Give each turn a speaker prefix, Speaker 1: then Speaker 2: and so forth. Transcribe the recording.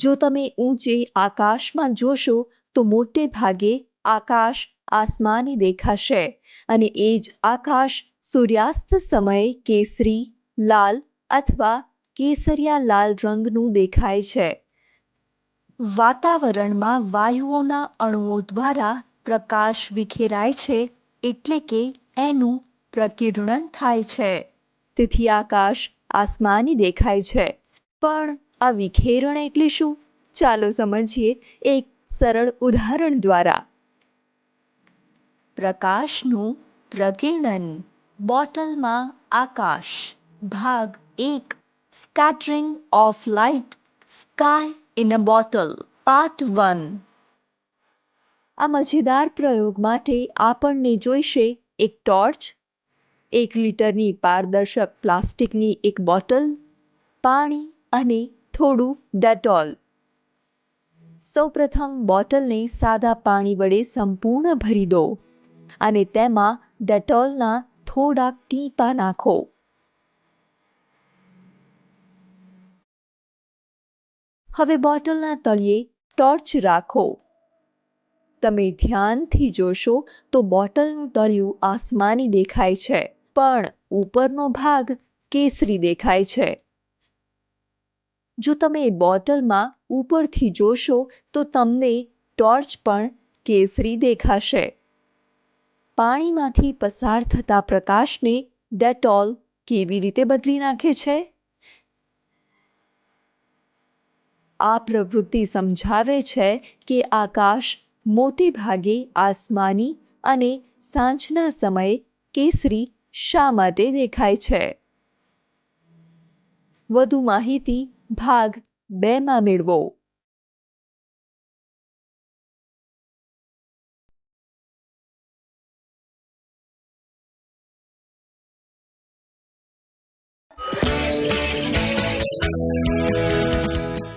Speaker 1: જો તમે ઊંચે આકાશમાં જોશો, તો મોટે ભાગે આકાશ આસમાની દેખાશે. અને એ જ આકાશ સૂર્યાસ્ત સમયે કેસરી, લાલ અથવા કેસરિયા લાલ રંગનું દેખાય છે. વાતાવરણમાં વાયુઓના અણુઓ દ્વારા પ્રકાશ વિખેરાય છે એટલે કે એનું પ્રકિરણન થાય છે. તેથી આકાશ આસમાની દેખાય છે. પણ આ વિખેરણ એટલે શું? ચાલો સમજીએ એક સરળ ઉદાહરણ દ્વારા. પ્રકાશનું પ્રકિરણન. બોટલમાં આકાશ. ભાગ એક. Scattering of light sky in a bottle part one આ મજેદાર પ્રયોગ માટે આપણને જોઈશે એક ટોર્ચ, એક લીટરની પારદર્શક પ્લાસ્ટિકની એક બોટલ, પાણી અને થોડું ડેટોલ. સૌપ્રથમ બોટલને સાદા પાણી વડે સંપૂર્ણ ભરી દો અને તેમાં ડેટોલના થોડાક ટીપા નાખો. હવે બોટલના તળિયે ટોર્ચ રાખો. તમે ધ્યાનથી જોશો તો બોટલનું તળિયું આસમાની દેખાય છે, પણ ઉપરનો ભાગ કેસરી દેખાય છે. જો તમે બોટલમાં ઉપરથી જોશો, તો તમને ટોર્ચ પણ કેસરી દેખાશે. પાણીમાંથી પસાર થતા પ્રકાશને ડેટોલ કેવી રીતે બદલી નાખે છે? આ પ્રવૃત્તિ સમજાવે છે કે આકાશ મોટે ભાગે આસમાની અને સાંજના સમયે કેસરી શા માટે દેખાય છે? વધુ માહિતી ભાગ બેમાં મેળવો.